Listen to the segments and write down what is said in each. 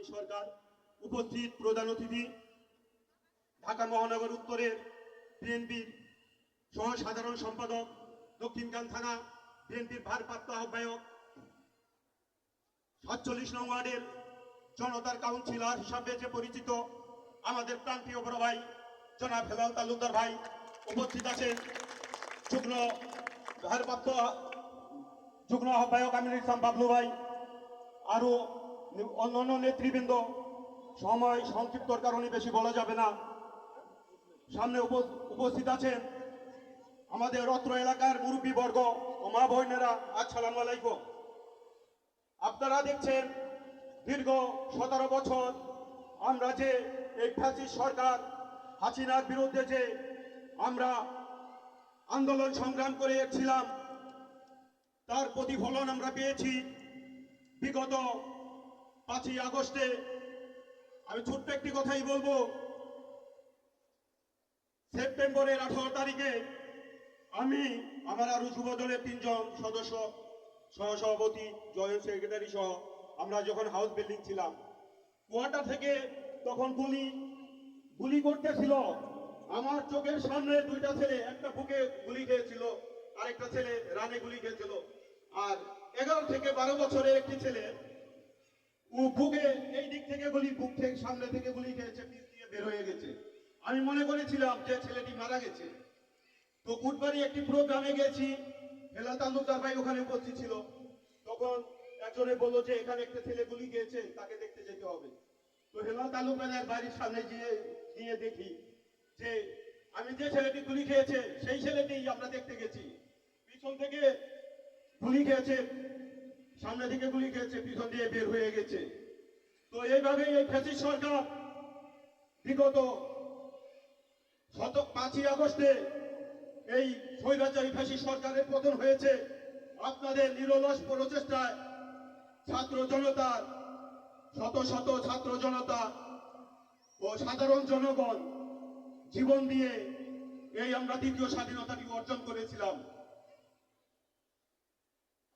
ফাহিম সরকার, উপস্থিত প্রধান অতিথি, ঢাকা মহানগর উত্তরের বিএনপির সহ সাধারণ সম্পাদক দক্ষিণকান থানা বিএনপির ভারপ্রাপ্ত আহ্বায়ক, সাতচল্লিশ নং ওয়ার্ডের জনতার কাউন্সিলর হিসাবে যে পরিচিত আমাদের প্রান্তীয় বড় ভাই, জনাব হেলাল তালুকদার ভাই উপস্থিত আছেন। যুগ্ম ভারপ্রাপ্ত যুগ্ম আহ্বায়ক আমিনুল ইসলাম বাবলু ভাই, আরও অন্যান্য নেতৃবৃন্দ, সময় সংক্ষিপ্তর কারণে বেশি বলা যাবে না। সামনে উপ- উপস্থিত আছেন আমাদের রত্র এলাকার মুরব্বী বর্গ ও মা বোনেরা। আসসালামু আলাইকুম। আপনারা দেখছেন দীর্ঘ সতেরো বছর আমরা যে এই ফ্যাসিস্ট সরকার হাসিনার বিরুদ্ধে যে আমরা আন্দোলন সংগ্রাম করে ছিলাম তার প্রতিফলন আমরা পেয়েছি। বিগত পাঁচই আগস্টে আমি ছোট্ট একটি কথাই বলব। সেপ্টেম্বরের আঠারো তারিখে আমি আমার আরও যুব দলের তিনজন সদস্য, সহসভাপতি, জয়েন্ট সেক্রেটারি সহ আমরা যখন হাউস বিল্ডিং ছিলাম, কোয়ার্টার থেকে তখন গুলি গুলি করতেছিল। আমার চোখের সামনে দুইটা ছেলে, একটা বুকে গুলি খেয়েছিল, আরেকটা ছেলে রানে গুলি খেয়েছিল। আর এগারো থেকে বারো বছরের একটি ছেলে বুকে এই দিক থেকে গুলি, বুক থেকে সামনে থেকে গুলি খেয়েছে পিছ দিয়ে বের হয়ে গেছে। আমি মনে করেছিলাম যে ছেলেটি মারা গেছে। তো কুটবাড়ি একটি প্রোগ্রামে গেছি হেলা তালুকদার ভাই ওখানে উপস্থিত ছিল। তখন একজনে বলল যে, এখানে একটা ছেলে গুলি গিয়েছে তাকে দেখতে যেতে হবে। তো হেলা তালুকদারের বাড়ির সামনে গিয়ে গিয়ে দেখি যে, আমি যে ছেলেটি গুলি খেয়েছে, সেই ছেলেটি আমরা দেখতে গেছি। পিছন থেকে গুলি খেয়েছে সামনে দিকে গুলি খেয়েছে পিছন দিয়ে বের হয়ে গেছে। তো এইভাবে এই ফ্যাসিস সরকার বিগত শত পাঁচই আগস্টে এই স্বৈরাচারী ফ্যাসি সরকারের পতন হয়েছে। আপনাদের নিরলস প্রচেষ্টায় ছাত্র জনতার শত শত ছাত্র জনতা ও সাধারণ জনগণ জীবন দিয়ে এই আমরা দ্বিতীয় স্বাধীনতাটি অর্জন করেছিলাম।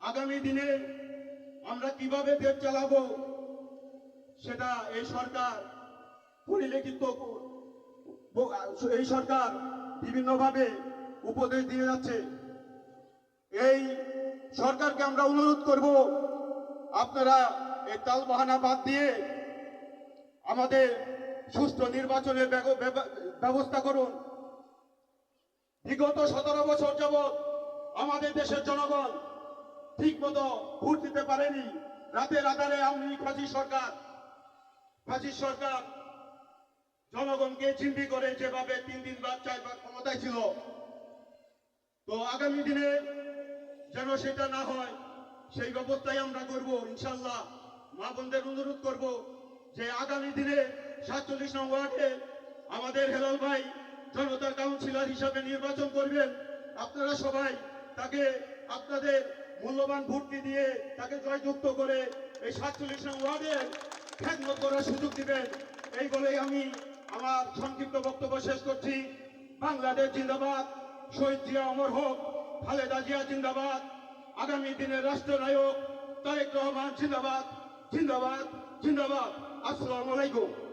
আগামী দিনে আমরা কীভাবে দেশ চালাবো, সেটা এই সরকার পরিলিখিত এই সরকার বিভিন্নভাবে উপদেশ দিয়ে যাচ্ছে। এই সরকারকে আমরা অনুরোধ করব, আপনারা এই তাল বাহানা বাদ দিয়ে আমাদের সুষ্ঠু নির্বাচনের ব্যব- ব্যব- ব্যবস্থা করুন। বিগত সতেরো বছর যাবৎ আমাদের দেশের জনগণ ঠিক মতো ভোট দিতে পারেনি। রাতের আধারে লীগ ফাঁসি সরকার। ফাঁসি সরকার জনগণকে চিন্তি করে যেভাবে তিন দিন বা চারবার ক্ষমতায় ছিল, তো আগামী দিনে যেন সেটা না হয়, সেই ব্যবস্থাই আমরা করব ইনশাল্লাহ মা বোনদের অনুরোধ করব যে আগামী দিনে সাতচল্লিশ নং ওয়ার্ডে আমাদের হেলাল ভাই জনতার কাউন্সিলর হিসাবে নির্বাচন করবেন। আপনারা সবাই তাকে আপনাদের মূল্যবান ভোটটি দিয়ে তাকে জয়যুক্ত করে এই সাতচল্লিশ নং ওয়ার্ডে খেদমত করার সুযোগ দিবেন। এই বলেই আমি আমার সংক্ষিপ্ত বক্তব্য শেষ করছি। বাংলাদেশ জিন্দাবাদ, শহীদ জিয়া অমর হোক, খালেদা জিয়া জিন্দাবাদ, আগামী দিনের রাষ্ট্রনায়ক তারেক রহমান জিন্দাবাদ জিন্দাবাদ জিন্দাবাদ। আসসালামু আলাইকুম।